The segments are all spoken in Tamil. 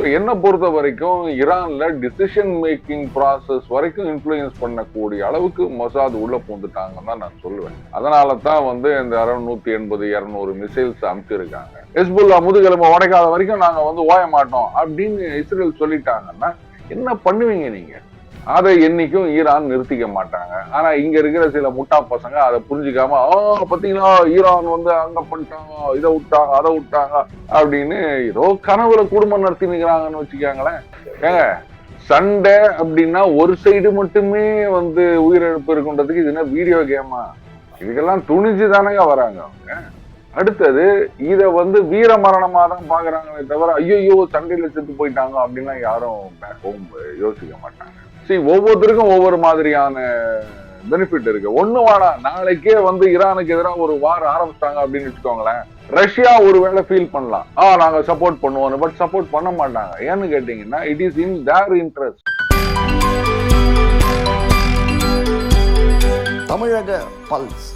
ஸோ என்னை பொறுத்த வரைக்கும் ஈரான்ல டிசிஷன் மேக்கிங் ப்ராசஸ் வரைக்கும் இன்ஃப்ளூயன்ஸ் பண்ணக்கூடிய அளவுக்கு மொசாத் உள்ள பூந்துட்டாங்கன்னு தான் நான் சொல்லுவேன். அதனால தான் வந்து இந்த அறுநூத்தி எண்பது இரநூறு மிசைல்ஸ் அமுச்சிருக்காங்க. ஹெஸ்புல்லா முதுகெலும்பு உடைக்காத வரைக்கும் நாங்கள் வந்து ஓய மாட்டோம் அப்படின்னு இஸ்ரேல் சொல்லிட்டாங்கன்னா என்ன பண்ணுவீங்க நீங்கள் அதை என்னைக்கும் ஈரான் நிறுத்திக்க மாட்டாங்க. ஆனா இங்க இருக்கிற சில முட்டா பசங்க அதை புரிஞ்சுக்காம ஆ பாத்தீங்களா? ஈரான் வந்து அங்க பண்ணிட்டாங்க இதை விட்டாங்க அதை விட்டாங்க அப்படின்னு ஏதோ கனவுல குடும்பம் நடத்தி நிக்கிறாங்கன்னு வச்சுக்காங்களேன். ஏங்க சண்டை அப்படின்னா ஒரு சைடு மட்டுமே வந்து உயிரிழப்பு இருக்குன்றதுக்கு இது என்ன வீடியோ கேமா இதுக்கெல்லாம் துணிஞ்சு தானேங்க வராங்க அவங்க. அடுத்தது இதை வந்து வீர மரணமா தான் பாக்குறாங்களே தவிர ஐயோ சண்டையில செத்து போயிட்டாங்க அப்படின்னா யாரும் back யோசிக்க மாட்டாங்க. சரி ஒவ்வொருத்தருக்கும் ஒவ்வொரு மாதிரியான பெனிஃபிட் இருக்கு. ஒண்ணு வேணாம் நாளைக்கே வந்து ஈரானுக்கு எதிராக ஒரு வார் ஆரம்பிச்சிட்டாங்க அப்படின்னு வச்சுக்கோங்களேன். ரஷ்யா ஒருவேளை ஃபீல் பண்ணலாம். ஆ நாங்க சப்போர்ட் பண்ணுவோம் பட் சப்போர்ட் பண்ண மாட்டாங்க. ஏன்னு கேட்டீங்கன்னா it is in their interest தமிழக பல்ஸ்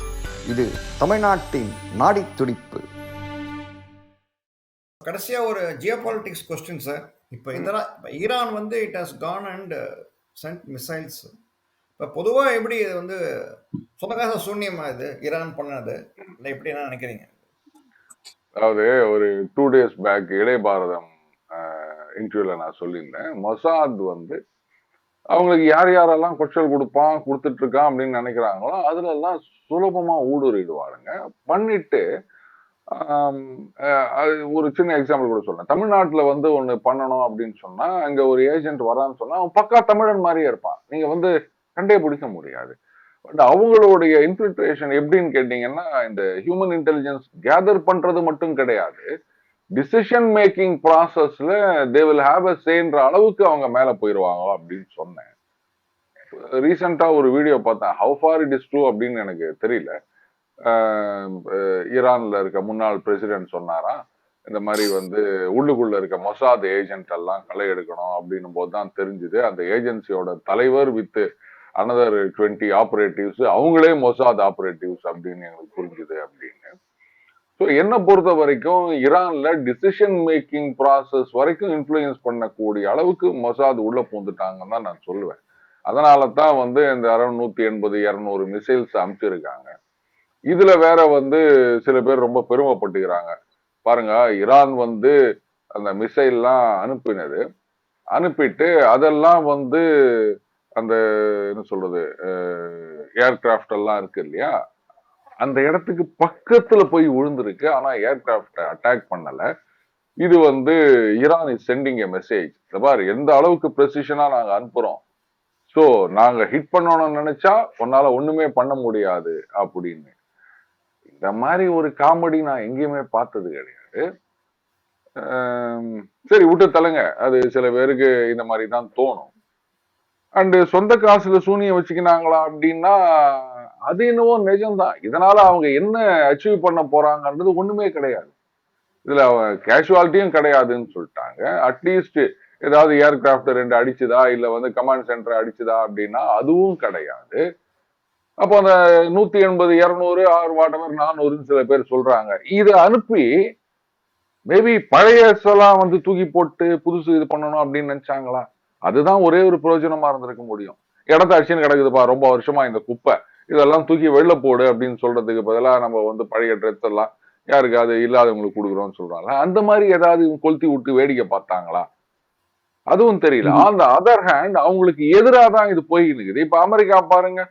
இது தமிழ்நாட்டின் நாடித் துடிப்பு கடைசியா ஒரு ஜியோ பாலிட்டிக்ஸ் கொஸ்டின் சார் இப்போ இதெல்லாம் ஈரான் வந்து it has gone and sent missiles இப்போ பொதுவாக எப்படி இது வந்து சொந்தக்காச சூன்யமா இது ஈரான் பண்ணது இல்லை எப்படி என்ன நினைக்கிறீங்க? அதாவது ஒரு டூ டேஸ் பேக் இடை பாரதம் இன்டர்வியூல நான் சொல்லியிருந்தேன். மொசாத் வந்து அவங்களுக்கு யார் யாரெல்லாம் கொச்சல் கொடுப்பான் கொடுத்துட்டு இருக்கான் அப்படின்னு நினைக்கிறாங்களோ அதுல எல்லாம் சுலபமா ஊடுருவிடுவாருங்க. பண்ணிட்டு அது ஒரு சின்ன எக்ஸாம்பிள் கூட சொல்றேன். தமிழ்நாட்டில் வந்து ஒன்று பண்ணணும் அப்படின்னு சொன்னா அங்க ஒரு ஏஜென்ட் வரான்னு சொன்னா அவன் பக்கா தமிழன் மாதிரியே இருப்பான். நீங்க வந்து கண்டே பிடிக்க முடியாது. பட் அவங்களுடைய இன்ஃபில்ட்ரேஷன் எப்படின்னு கேட்டீங்கன்னா இந்த ஹியூமன் இன்டெலிஜென்ஸ் கேதர் பண்றது மட்டும் கிடையாது. டிசிஷன் மேக்கிங் ப்ராசஸ்ல தே வில் ஹாவ் அ சேன்ற அளவுக்கு அவங்க மேல போயிடுவாங்களோ அப்படின்னு சொன்னேன். ரீசெண்டா ஒரு வீடியோ பார்த்தேன். How far it is true அப்படின்னு எனக்கு தெரியல. ஈரானில் இருக்க முன்னாள் பிரசிடென்ட் சொன்னாராம் இந்த மாதிரி வந்து உள்ளுக்குள்ள இருக்க மொசாத் ஏஜென்ட் எல்லாம் களை எடுக்கணும் அப்படின்னும் போது தான் தெரிஞ்சுது. அந்த ஏஜென்சியோட தலைவர் வித்து அனதர் டுவெண்ட்டி ஆப்ரேட்டிவ்ஸ் அவங்களே மொசாத் ஆப்ரேட்டிவ்ஸ் அப்படின்னு எங்களுக்கு புரிஞ்சுது அப்படின்னு. ஸோ என்னை பொறுத்த வரைக்கும் ஈரான்ல டிசிஷன் மேக்கிங் ப்ராசஸ் வரைக்கும் இன்ஃப்ளூயன்ஸ் பண்ணக்கூடிய அளவுக்கு மொசாத் உள்ள பூந்துட்டாங்கன்னு தான் நான் சொல்லுவேன். அதனால தான் வந்து இந்த அறுநூத்தி எண்பது இரநூறு மிசைல்ஸ் அனுப்பிச்சிருக்காங்க இதுல வேற வந்து சில பேர் ரொம்ப பெருமைப்பட்டுக்கிறாங்க. பாருங்க ஈரான் வந்து அந்த மிசைல்லாம் அனுப்பினது. அனுப்பிட்டு அதெல்லாம் வந்து அந்த என்ன சொல்றது ஏர்கிராஃப்ட் எல்லாம் இருக்கு இல்லையா? அந்த இடத்துக்கு பக்கத்துல போய் விழுந்திருக்கு. ஆனா ஏர்கிராஃப்ட அட்டாக் பண்ணல. இது வந்து Iran is sending a message பாரு எந்த அளவுக்கு ப்ரெசிஷனா நாங்க அனுப்புறோம். ஸோ நாங்க ஹிட் பண்ணணும்னு நினைச்சா உன்னால ஒண்ணுமே பண்ண முடியாது அப்படின்னு. இந்த மாதிரி ஒரு காமெடி நான் எங்கேயுமே பார்த்தது கிடையாது. சரி விட்டு தலைங்க அது சில பேருக்கு இந்த மாதிரி தான் தோணும். அண்டு சொந்த காசுல சூனியம் வச்சுக்கினாங்களா அப்படின்னா அது என்னவோ நிஜம்தான். இதனால அவங்க என்ன அச்சீவ் பண்ண போறாங்கன்றது ஒண்ணுமே கிடையாது. இதுல கேஷுவாலிட்டியும் கிடையாதுன்னு சொல்லிட்டாங்க. அட்லீஸ்ட் ஏதாவது ஏர்கிராஃப்ட் ரெண்டு அடிச்சுதா இல்ல வந்து கமாண்ட் சென்டர் அடிச்சுதா அப்படின்னா அதுவும் கிடையாது. அப்போ அந்த நூத்தி எண்பது இருநூறு ஆறு வாட்டவர் நானூறுன்னு சில பேர் சொல்றாங்க. இதை அனுப்பி மேபி பழைய எல்லாம் வந்து தூக்கி போட்டு புதுசு இது பண்ணணும் அப்படின்னு நினைச்சாங்களா? அதுதான் ஒரே ஒரு பிரயோஜனமா இருந்திருக்க முடியும். இடத்த அடிச்சுன்னு கிடக்குதுப்பா ரொம்ப வருஷமா இந்த குப்பை. இதெல்லாம் தூக்கி வெளில போடு அப்படின்னு சொல்றதுக்கு பதிலாக நம்ம வந்து பழைய ட்ரெஸ் எல்லாம் யாருக்காவது இல்லாதவங்களுக்கு கொடுக்குறோம்னு சொல்றாங்க. அந்த மாதிரி ஏதாவது கொளுத்தி விட்டு வேடிக்கை பார்த்தாங்களா? அதுவும் தெரியல. ஆன் த அதர் ஹேண்ட் அவங்களுக்கு எதிராக தான் இது போயிட்டு இருக்குது. இப்ப அமெரிக்கா பாருங்க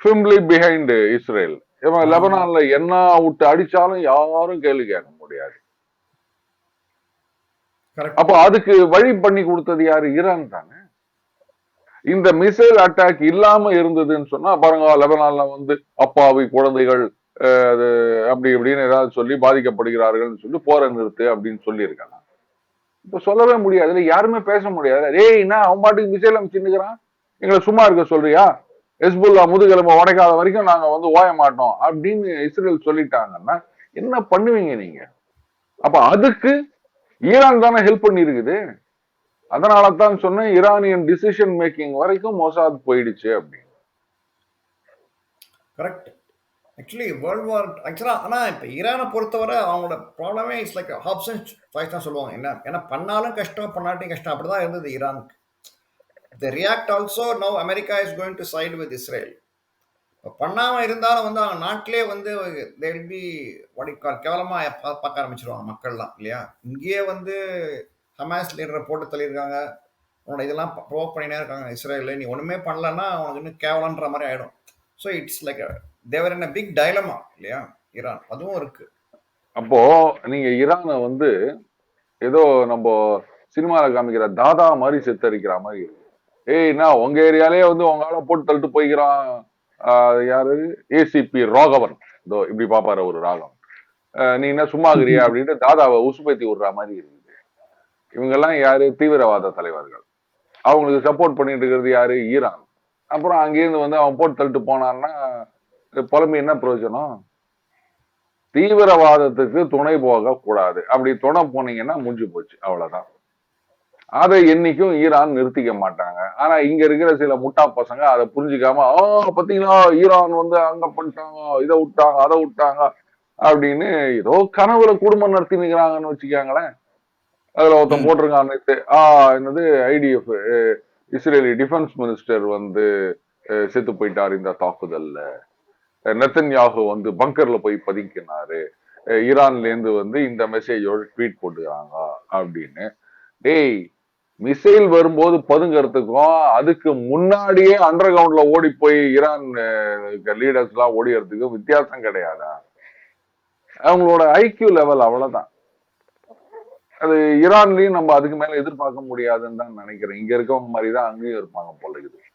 ஃபிம்லி பிஹைண்ட் இஸ்ரேல் இவன் லெபனான்ல என்ன விட்டு அடிச்சாலும் யாரும் கேள்வி கேட்க முடியாது. அப்போ அதுக்கு வழி பண்ணி கொடுத்தது யாரு? ஈரான் தானே. இந்த மிசைல் அட்டாக் இல்லாம இருந்ததுன்னு சொன்னா பாருங்க லெபனான்ல வந்து அப்பாவி குழந்தைகள் அது அப்படி இப்படின்னு ஏதாவது சொல்லி பாதிக்கப்படுகிறார்கள்னு சொல்லி போரை நிறுத்து அப்படின்னு சொல்லியிருக்காங்க. இப்ப சொல்லவே முடியாது. இல்ல யாருமே பேச முடியாது. ஏய் என்ன அவன் பாட்டுக்கு மிசைல் அமைச்சுன்னுக்கிறான் எங்களை சும்மா இருக்க சொல்றியா? ஹெஸ்புல்லா முதுகெலும்பு உடைக்காத வரைக்கும் நாங்க வந்து ஓய மாட்டோம் அப்படின்னு இஸ்ரேல் சொல்லிட்டாங்கன்னா என்ன பண்ணுவீங்க நீங்க? அப்ப அதுக்கு ஈரான் தானே ஹெல்ப் பண்ணி இருக்குது அதனால தான் சொன்னேன் ஈரானியன் டிசிஷன் மேக்கிங் வரைக்கும் மொசாத் போயிடுச்சு அப்படின்னு. கரெக்ட் ஆக்சுவலி வேர்ல்டு வார் ஆக்சுவலாக ஆனால் இப்போ ஈரானை பொறுத்தவரை அவங்களோட ப்ராப்ளமே இட்ஸ் லைக் ஆப்ஷன் சாய்ஸ் தான் சொல்லுவாங்க. என்ன ஏன்னா பண்ணாலும் கஷ்டம் பண்ணாட்டியும் கஷ்டம். அப்படி தான் இருந்தது ஈரானுக்கு. The react also no America is going to side with Israel இப்போ பண்ணாமல் இருந்தாலும் வந்து அவங்க நாட்டிலே வந்து தே பி வடிக்கால் கேவலமாக பார்க்க ஆரம்பிச்சிருவாங்க மக்கள்லாம் இல்லையா? இங்கேயே வந்து ஹமாஸ் லீடரை போட்டு தள்ளியிருக்காங்க. உன்னோட இதெல்லாம் ப்ரோவ் பண்ணினே இருக்காங்க இஸ்ரேலில். நீ ஒன்றுமே பண்ணலன்னா அவனுக்கு இன்னும் கேவலன்ற மாதிரி ஆகிடும் ஸோ இட்ஸ் லைக் தேவர் என்ன பிக் டைலமா இல்லையா? ஈரான் அதுவும் இருக்கு. அப்போ நீங்க ஈரானை வந்து ஏதோ நம்ம சினிமாவில் காமிக்கிற தாதா மாதிரி சித்தரிக்கிற மாதிரி இருக்கு. ஏய் நான் உங்க ஏரியாலே வந்து உங்க ஆளை போட்டு தள்ளிட்டு போய்க்கிறான் யாரு? ஏசிபி ராகவன். இதோ இப்படி பாப்பாரு ஒரு ராகவன். நீ என்ன சும்மா இருக்கிறியா அப்படின்ட்டு தாதாவை உசுப்பேத்தி விடுற மாதிரி இருக்குது. இவங்கெல்லாம் யாரு? தீவிரவாத தலைவர்கள். அவங்களுக்கு சப்போர்ட் பண்ணிட்டு இருக்கிறது யாரு? ஈரான். அப்புறம் அங்கேருந்து வந்து அவன் போட்டு தள்ளிட்டு போனான்னா புலம்பி என்ன பிரயோஜனம்? தீவிரவாதத்துக்கு துணை போக கூடாது அப்படி துணை போனீங்கன்னா முடிஞ்சு போச்சு. அவ்வளவுதான். அதை என்னைக்கும் ஈரான் நிறுத்திக்க மாட்டாங்க. ஆனா இங்க இருக்கிற சில முட்டா பசங்க அதை புரிஞ்சுக்காம ஆ பாத்தீங்களா ஈரான் வந்து அங்க பண்ணிட்டாங்க இதை விட்டாங்க அதை விட்டாங்க அப்படின்னு ஏதோ கனவுல குடும்பம் நடத்தி நிக்கிறாங்கன்னு வச்சுக்காங்களேன். அதுல ஒருத்தன் போட்டிருக்கான் ஆஹ் என்னது ஐடிஎஃப் இஸ்ரேலி டிஃபென்ஸ் மினிஸ்டர் வந்து செத்து போயிட்டார் இந்த தாக்குதல்ல. நெத்தன்யாகு வந்து பங்கர்ல போய் பதுங்கினாரு அஹ், ஈரான்ல இருந்து வந்து இந்த மெசேஜோட ட்வீட் போட்டுக்கிறாங்க அப்படின்னு. டேய் மிசைல் வரும்போது பதுங்கறதுக்கும் அதுக்கு முன்னாடியே அண்டர் கிரவுண்ட்ல ஓடி போய் ஈரான் லீடர்ஸ் எல்லாம் ஓடிறதுக்கு வித்தியாசம் கிடையாதா? அவங்களோட ஐக்கியூ லெவல் அவ்வளவுதான். அது ஈரான்லயும் நம்ம அதுக்கு மேல எதிர்பார்க்க முடியாதுன்னு தான் நினைக்கிறேன். இங்க இருக்கவங்க மாதிரி தான் அங்கேயும் இருப்பாங்க போல இருக்குது.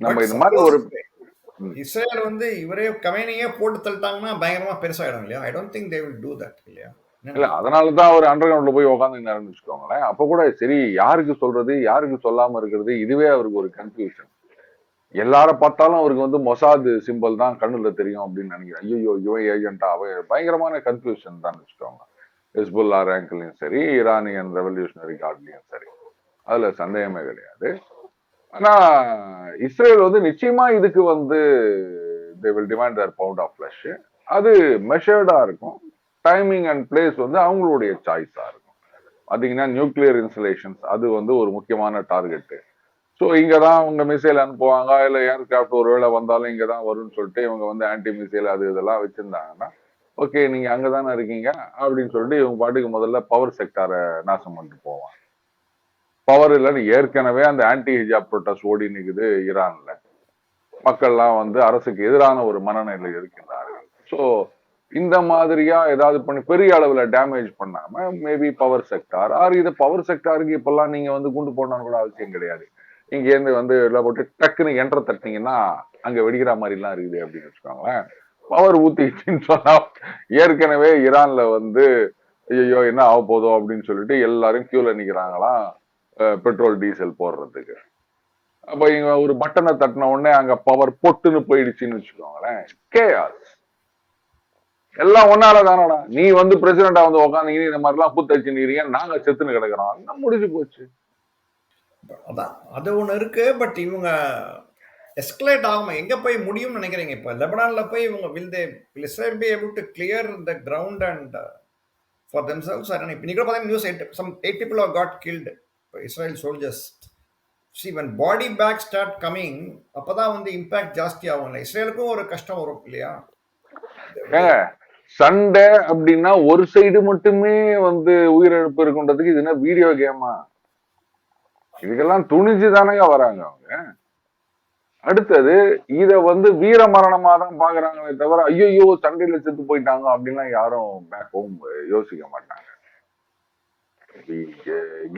நம்ம இந்த மாதிரி ஒரு இஸ்ரேல் வந்து இவரே கமைனையே போட்டு தள்ளிட்டாங்கன்னா பயங்கரமா பெருசாயிடும் இல்லையா? I don't think they will do that இல்லையா? இல்ல அதனாலதான் அவர் அண்டர் கிரவுண்ட்ல போய் உட்காந்து வச்சுக்கோங்களேன். அப்ப கூட சரி யாருக்கு சொல்றது யாருக்கு சொல்லாம இருக்கிறது இதுவே அவருக்கு ஒரு கன்ஃபியூஷன் எல்லார பார்த்தாலும் அவருக்கு வந்து மொசாத் சிம்பிள் தான் கண்ணுல தெரியும் அப்படின்னு நினைக்கிறேன். ஐயோ இவன் ஏஜென்ட்டா அவன் பயங்கரமான கன்ஃபியூஷன் தான் வச்சுக்கோங்க. ஹிஸ்புல்லா ரேங்க்லயும் சரி ஈரானியன் ரெவல்யூஷனரி கார்ட்லயும் சரி. அதுல சந்தேகமே கிடையாது. ஆனா இஸ்ரேல் வந்து நிச்சயமா இதுக்கு வந்து they will demand their pound of flesh அது மெஷர்டா இருக்கும். டைமிங் அண்ட் பிளேஸ் வந்து அவங்களுடைய சாய்ஸா இருக்கும். பார்த்தீங்கன்னா நியூக்ளியர் இன்ஸ்டலேஷன்ஸ் அது வந்து ஒரு முக்கியமான டார்கெட்டு ஸோ இங்கே தான் அவங்க மிசைல் அனுப்புவாங்க இல்லை ஏர்கிராஃப்ட் ஒருவேளை வந்தாலும் இங்கே தான் வரும்னு சொல்லிட்டு இவங்க வந்து ஆன்டி மிசைல் அது இதெல்லாம் வச்சிருந்தாங்கன்னா ஓகே நீங்கள் அங்கே தானே இருக்கீங்க அப்படின்னு சொல்லிட்டு இவங்க பாட்டுக்கு முதல்ல பவர் செக்டாரை நாசம் பண்ணிட்டு போவாங்க. பவர் இல்லைன்னு ஏற்கனவே அந்த ஆன்டி ஹிஜாப் ப்ரொட்டஸ்ட் ஓடி நிற்குது ஈரானில். மக்கள்லாம் வந்து அரசுக்கு எதிரான ஒரு மனநிலை இருக்கின்றார்கள். ஸோ இந்த மாதிரியா ஏதாவது பண்ணி பெரிய அளவுல டேமேஜ் பண்ணாம மேபி பவர் செக்டார் ஆர் இது பவர் செக்டாருக்கு இப்பெல்லாம் நீங்க வந்து குண்டு போடணும்னு கூட அவசியம் கிடையாது. இங்க இருந்து வந்து எல்லாம் போட்டு டக்குன்னு என்ட்ரை தட்டினீங்கன்னா அங்க வெடிக்கிற மாதிரி எல்லாம் இருக்குது அப்படின்னு வச்சுக்கோங்களேன். பவர் ஊத்திக்கிச்சுன்னு சொன்னா ஏற்கனவே ஈரான்ல வந்து ஐயோ என்ன ஆக போதோ அப்படின்னு சொல்லிட்டு எல்லாரும் கியூல நிக்கிறாங்களாம் பெட்ரோல் டீசல் போடுறதுக்கு. அப்ப இங்க ஒரு பட்டனை தட்டின உடனே அங்க பவர் பொட்டுன்னு போயிடுச்சுன்னு வச்சுக்கோங்களேன். கேஆஸ் எல்லாம் ஒன்னால தானடா. நீ வந்து பிரசிடண்டா வந்து உட்காந்தீங்க இந்த மாதிரி எல்லாம் புத்தச்சு நீரீங்க நாங்க செத்துன்னு கிடக்குறோம். இன்னும் முடிஞ்சு போச்சு. அதான். அது ஒன்று இருக்கு. பட் இவங்க எஸ்கலேட் ஆகாம எங்க போய் முடியும்னு நினைக்கிறீங்க இப்போ? லெபனான்ல போய் இவங்க will they will Israel be able to clear the ground and for themselves இப்போ நீங்கள் பார்த்தீங்கன்னா news eight some eight people are got killed இப்போ Israel soldiers see when body back start coming அப்போ தான் வந்து இம்பேக்ட் ஜாஸ்தி ஆகும் இல்லை இஸ்ரேலுக்கும் ஒரு கஷ்டம் வரும் இல்லையா? சண்டை அப்படின்னா ஒரு சைடு மட்டுமே வந்து உயிரிழப்பு இருக்குன்றதுக்கு இது என்ன வீடியோ கேமா இதுக்கெல்லாம் துணிஞ்சு தானங்க வராங்க அவங்க. அடுத்தது இத வந்து வீர மரணமா தான் பாக்குறாங்களே தவிர ஐயோ சண்டையில செத்து போயிட்டாங்க அப்படின்லாம் யாரும் பேக் ஹோம் யோசிக்க மாட்டாங்க.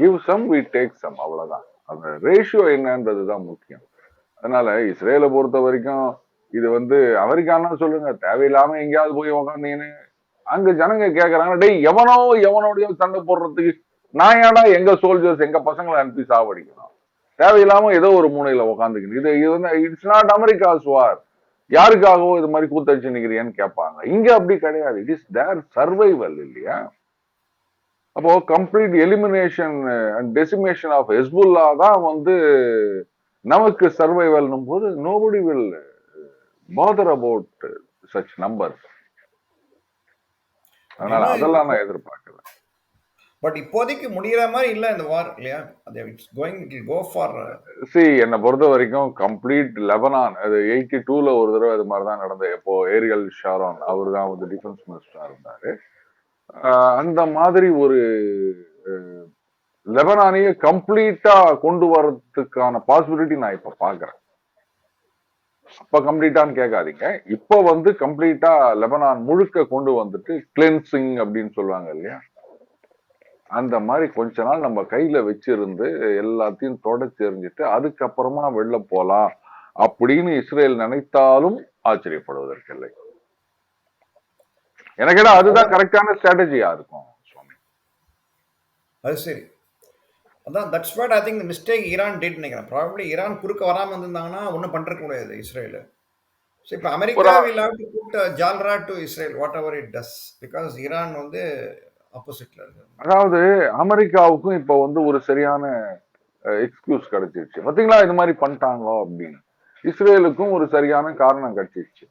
Give some we take some அவ்வளவுதான். அந்த ரேஷியோ என்னன்றது தான் முக்கியம். அதனால இஸ்ரேலை பொறுத்த வரைக்கும் இது வந்து அமெரிக்கானா சொல்லுங்க தேவையில்லாம எங்கேயாவது போய் உக்காந்தீங்கன்னு அங்க ஜனங்க கேக்குறாங்க. டேய் எவனோ எவனோடய சண்டை போடுறதுக்கு நான் ஏடா எங்க சோல்ஜர்ஸ் எங்க பசங்களை அனுப்பி சாவடிக்கணும்? தேவையில்லாம ஏதோ ஒரு மூலையில உக்காந்துக்கணும் இது இது வந்து இட்ஸ் நாட் அமெரிக்காஸ் வார் யாருக்காகவோ இது மாதிரி கூத்தடிச்சு நிக்கிறியான்னு கேட்பாங்க. இங்க அப்படி கிடையாது. இட் இஸ் தேர் சர்வைவல் இல்லையா? அப்போ complete elimination and decimation of Hezbollah தான் வந்து நமக்கு சர்வைவல்னும் போது nobody will bother about such numbers அதனால அதெல்லாம் நான் எதிர்பார்க்கல. பட் இப்போதைக்கு முடிகிற மாதிரி இல்லை இந்த வார் இல்லையா? அது it's going it go for see என்னை பொறுத்த வரைக்கும் கம்ப்ளீட் லெபனான் அது எயிட்டி டூல ஒரு தடவை இது மாதிரி தான் நடந்தது. இப்போ ஏரியல் ஷாரோன் அவர் தான் வந்து டிஃபென்ஸ் மினிஸ்டரா இருந்தாரு. அந்த மாதிரி ஒரு லெபனானையே கம்ப்ளீட்டா கொண்டு வர்றதுக்கான பாசிபிலிட்டி நான் இப்ப பாக்குறேன் அப்ப கம்ப்ளீட்டான்னு கேட்காதீங்க. இப்போ வந்து கம்ப்ளீட்டா லெபனான் முழுக்க கொண்டு வந்துட்டு கிளென்சிங் அப்படின்னு சொல்லுவாங்க இல்லையா? அந்த மாதிரி கொஞ்ச நாள் நம்ம கையில வச்சிருந்து எல்லாத்தையும் தொடச்சி எறிஞ்சிட்டு அதுக்கப்புறமா வெளில போலாம் அப்படின்னு இஸ்ரேல் நினைத்தாலும் ஆச்சரியப்படுவதற்கில்லை. எனக்கு அதுதான் கரெக்டான ஸ்ட்ராட்டஜியா இருக்கும் சுவாமி. அது சரி. அதான் that's what I think mistake Iran did நினைக்கிறேன். ப்ராபப்ளி ஈரான் குறுக்க வராமல் இருந்திருந்தாங்கன்னா ஒன்றும் பண்ணிருக்க முடியாது இஸ்ரேல். ஸோ இப்போ America will have to put ஜால்ரா to Israel whatever it does because Iran வந்து ஆப்போசிட்ல இருக்கு. அதாவது அமெரிக்காவுக்கும் இப்ப வந்து ஒரு சரியான எக்ஸ்கியூஸ் கிடைச்சிருச்சு. பாத்தீங்களா? இது மாதிரி பண்ணிட்டாங்க அப்படின்னு. இஸ்ரேலுக்கும் ஒரு சரியான காரணம் கிடைச்சிருச்சு.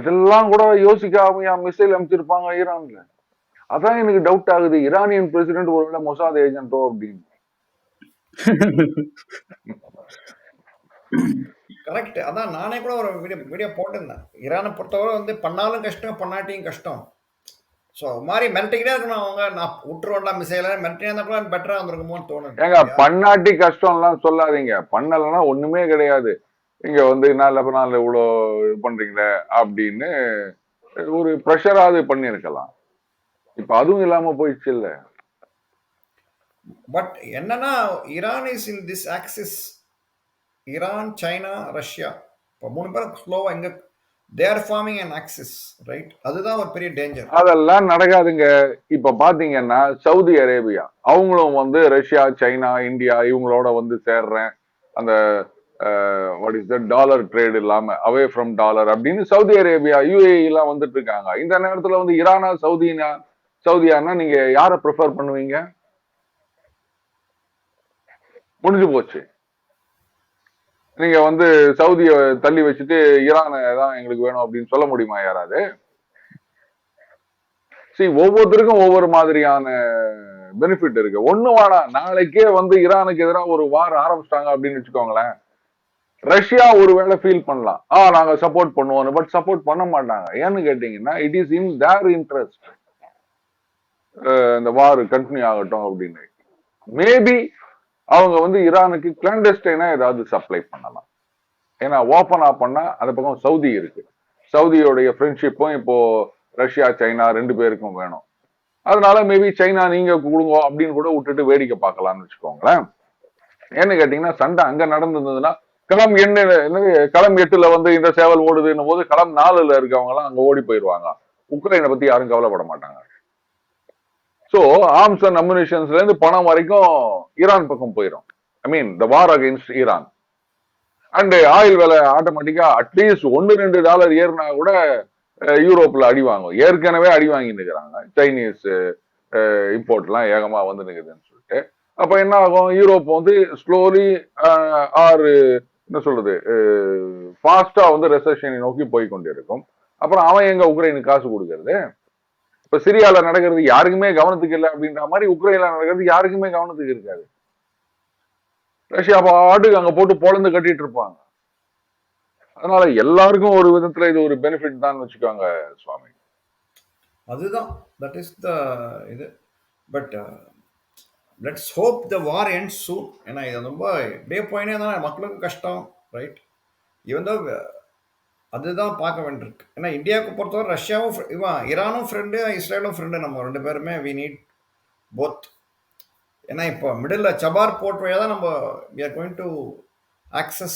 இதெல்லாம் கூட யோசிக்காம மிசைல் அமைச்சிருப்பாங்க ஈரான்ல அதான் எனக்கு டவுட் ஆகுது. ஈரானியன் பிரசிடென்ட் ஒருவேளை மொசாத் ஏஜென்ட்டோ அப்படின்னு. கரெக்ட் அதான் நானே கூட ஒரு வீடியோ வீடியோ போட்டிருந்தேன். ஈரானை பொறுத்தவரை வந்து பண்ணாலும் கஷ்டம் பண்ணாட்டியும் கஷ்டம். ஸோ மாதிரி மிரட்டிக்கிட்டே இருக்கணும் அவங்க. நான் விட்டுருவோம்லாம் மிசைல மிரட்டினே இருந்தால் கூட பெட்டராக வந்திருக்குமோன்னு தோணுது. ஏங்க பண்ணாட்டி கஷ்டம்லாம் சொல்லாதீங்க. பண்ணலைன்னா ஒண்ணுமே கிடையாது. இங்க வந்து என்ன லெபனான்ல இவ்வளோ இது பண்றீங்களே அப்படின்னு ஒரு ப்ரெஷராவது பண்ணியிருக்கலாம். இப்ப அதுவும் இல்லாம போயிடுச்சு இல்லை. பட் என்னன்னா Iran is in this axis Iran China Russia இப்போ மூணு பேரும் ஸ்லோவாக எங்க they're forming and axis right அதுதான் ஒரு பெரிய டேஞ்சர் அதெல்லாம் நடக்காதுங்க. இப்ப பாத்தீங்கன்னா சவுதி அரேபியா அவங்களும் வந்து ரஷ்யா சைனா இந்தியா இவங்களோட வந்து சேர்றேன். அந்த what is the dollar trade இல்லாம அவே ஃப்ரம் டாலர் அப்படின்னு சவுதி அரேபியா யுஏஇ எல்லாம் வந்துட்டு இருக்காங்க. இந்த நேரத்துல வந்து ஈரானா சவுதினா சவுதியானா நீங்க யாரை ப்ரிஃபர் பண்ணுவீங்க? முடிஞ்சு போச்சு. நீங்க வந்து சவுதிய தள்ளி வச்சுட்டு ஈரானை தான் எங்களுக்கு வேணும் அப்படின்னு சொல்ல முடியுமா யாராவது? சரி ஒவ்வொருத்தருக்கும் ஒவ்வொரு மாதிரியான பெனிஃபிட் இருக்கு. ஒண்ணு வாடா நாளைக்கே வந்து ஈரானுக்கு எதிராக ஒரு வார் ஆரம்பிச்சிட்டாங்க அப்படின்னு வச்சுக்கோங்களேன். ரஷ்யா ஒருவேளை ஃபீல் பண்ணலாம். ஆ நாங்க சப்போர்ட் பண்ணுவோம் பட் சப்போர்ட் பண்ண மாட்டாங்க. ஏன்னு கேட்டீங்கன்னா it is in their interest இந்த வார் கண்டினியூ ஆகட்டும் அப்படின்னு. மேபி அவங்க வந்து ஈரானுக்கு கிளாண்டஸ்டைனா ஏதாவது சப்ளை பண்ணலாம். ஏன்னா ஓப்பனா பண்ணா அந்த பக்கம் சவுதி இருக்கு. சவுதியோடைய ஃப்ரெண்ட்ஷிப்பும் இப்போ ரஷ்யா சைனா ரெண்டு பேருக்கும் வேணும். அதனால மேபி சைனா நீங்க கொடுங்க அப்படின்னு கூட விட்டுட்டு வேடிக்கை பார்க்கலாம்னு வச்சுக்கோங்களேன். ஏன்னு கேட்டீங்கன்னா சண்டை அங்க நடந்திருந்ததுன்னா களம் என்ன களம் எட்டுல வந்து இந்த சேவல் ஓடுதுன்னும் போது களம் நாலுல இருக்கவங்க எல்லாம் அங்க ஓடி போயிருவாங்க. உக்ரைனை பத்தி யாரும் கவலைப்பட மாட்டாங்க. ஸோ ஆர்ம்ஸ் அண்ட் அம்யூனிஷன்ஸ்ல இருந்து பணம் வரைக்கும் ஈரான் பக்கம் போயிடும் I mean the war against Iran and oil விலை ஆட்டோமேட்டிக்கா அட்லீஸ்ட் ஒன்று ரெண்டு டாலர் ஏறினா கூட யூரோப்பில் யூரோப்ல அடி வாங்கும். ஏற்கனவே அடி வாங்கின்னு நிற்கிறாங்க சைனீஸ் இம்போர்ட்லாம் ஏகமாக வந்து நிற்குதுன்னு சொல்லிட்டு. அப்போ என்ன ஆகும்? யூரோப் வந்து ஸ்லோலி ஆறு என்ன சொல்றது ஃபாஸ்டா வந்து ரெசப்ஷனை நோக்கி போய் கொண்டிருக்கும். அப்புறம் அவன் எங்க உக்ரைனுக்கு காசு கொடுக்கறது? இப்ப சிரியால நடக்கிறது யாருக்குமே கவனத்துக்கு இல்லை அப்படின்ற மாதிரி உக்ரைன்ல நடக்கிறது யாருக்குமே கவனத்துக்கு இருக்காது. ரஷ்யா பாட்டுக்கு அங்க போட்டு பொழந்து கட்டிட்டு இருப்பாங்க. அதனால எல்லாருக்கும் ஒரு விதத்துல இது ஒரு பெனிஃபிட் தான் வச்சுக்கோங்க சுவாமி. அதுதான். தட் இஸ் த இது. But let's hope the war end soon ஏன்னா இது ரொம்ப டே போயினே தான். மக்களுக்கும் கஷ்டம் ரைட் இவன் தான் அதுதான் பார்க்க வேண்டியிருக்கு. ஏன்னா இந்தியாவுக்கு பொறுத்தவரை ரஷ்யாவும் இவன் ஈரானும் ஃப்ரெண்டு இஸ்ரேலும் ஃப்ரெண்டு நம்ம ரெண்டு பேருமே வி நீட் போத் ஏன்னா இப்போ மிடில் சபார் போர்ட் வழியாக தான் நம்ம we are going to access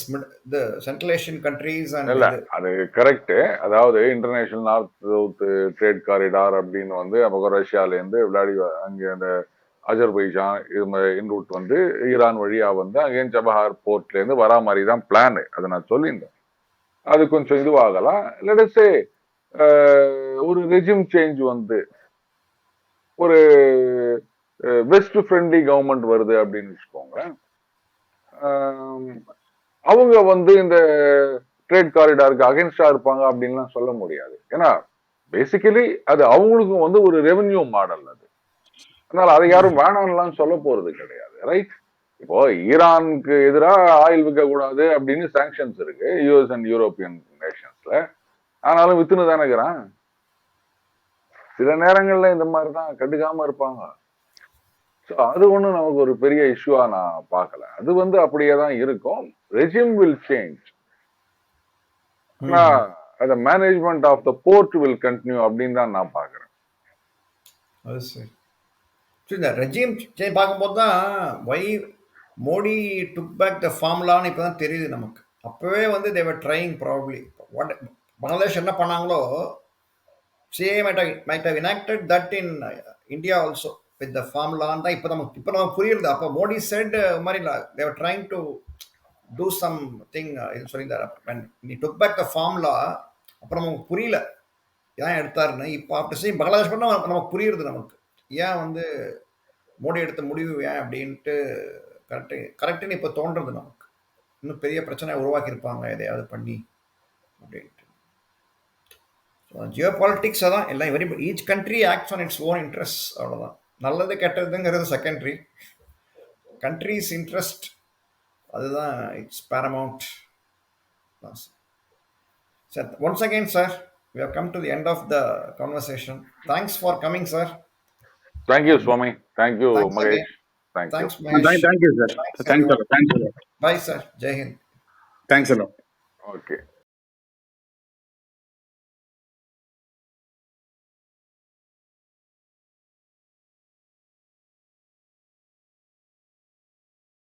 the central Asian countries இல்ல அது கரெக்ட் அதாவது international north south trade corridor அப்படின்னு வந்து அப்போ ரஷ்யால இருந்து விளையாடி அங்க அந்த அஜர்பைஜான் இது இன்ரூட் வந்து ஈரான் வழியா வந்து அகைன் சபஹார் போர்ட்ல இருந்து வரா மாதிரி தான் பிளான் அதை நான் சொல்லியிருந்தேன். அது கொஞ்சம் இதுவாகலாம். லெடஸே ஒரு ரெஜிம் சேஞ்ச் வந்து ஒரு வெஸ்ட் ஃப்ரெண்ட்லி கவர்மெண்ட் வருது அப்படின்னு வச்சுக்கோங்களேன். அவங்க வந்து இந்த ட்ரேட் காரிடாருக்கு அகைன்ஸ்டா இருப்பாங்க அப்படின்லாம் சொல்ல முடியாது. ஏன்னா பேசிக்கலி அது அவங்களுக்கும் வந்து ஒரு ரெவென்யூ மாடல் அது. அதனால அதை யாரும் வேணாம்லாம் சொல்ல போறது கிடையாது ரைட் இப்போ ஈரானுக்கு எதிராக ஆயில் விற்க கூடாது அப்படின்னு சாங்ஷன்ஸ் இருக்கு. யூஎஸ் அண்ட் யூரோப்பியன் நேஷன்ஸ்ல ஆனாலும் வித்துன்னு தானே இருக்கிறான். சில நேரங்கள்ல இந்த மாதிரி தான் கண்டுக்காம இருப்பாங்க. ஸோ அது ஒன்றும் நமக்கு ஒரு பெரிய இஷ்யூவா நான் பார்க்கல. அது வந்து அப்படியே தான் இருக்கும். ரெஜிம் வில் சேஞ்ச் ஆனா அந்த management of the port will continue அப்படின்னு தான் நான் பார்க்கறேன். அது சரி. இந்த ரெஜிம் பார்க்கும்போது தான் why Modi took back the ஃபார்முலான்னு இப்போ தான் தெரியுது நமக்கு. அப்போவே வந்து they were trying probably what Bangladesh என்ன பண்ணாங்களோ same might might have enacted that in India also with the ஃபார்முலான்னு தான் இப்போ நமக்கு இப்போ நமக்கு புரியுது. அப்போ மோடி செட் uh, மாதிரி இல்லை. They were trying to do something இது சொல்லியிருந்தார். நீ டுக் பேக் த ஃபார்முலா அப்புறம் நமக்கு புரியல. ஏன் எடுத்தாருன்னு? இப்போ அப்படி செய்யும் பங்களாதேஷ் பண்ணால் நமக்கு புரியுறது நமக்கு. ஏன் வந்து மோடி எடுத்த முடிவு ஏன் அப்படின்ட்டு கரெக்டு கரெக்டுன்னு இப்போ தோன்றது நமக்கு. இன்னும் பெரிய பிரச்சனை உருவாக்கியிருப்பாங்க எதையாவது பண்ணி அப்படின்ட்டு. ஸோ ஜியோ பாலிட்டிக்ஸ் தான் எல்லாம் very each country acts on its own interest அவ்வளோதான் நல்லது கெட்டதுங்கிறது செகண்டரி கண்ட்ரிஸ் இன்ட்ரெஸ்ட் அதுதான் it's paramount sir once again sir we have come to the end of the conversation. Thanks for coming, sir. Thank you Swamy thank you Mahesh Thank Thanks, you. Thank, thank you, sir. Thanks, Thanks Thanks a lot. Bye, sir. Jai Hind. Thanks a lot. Okay.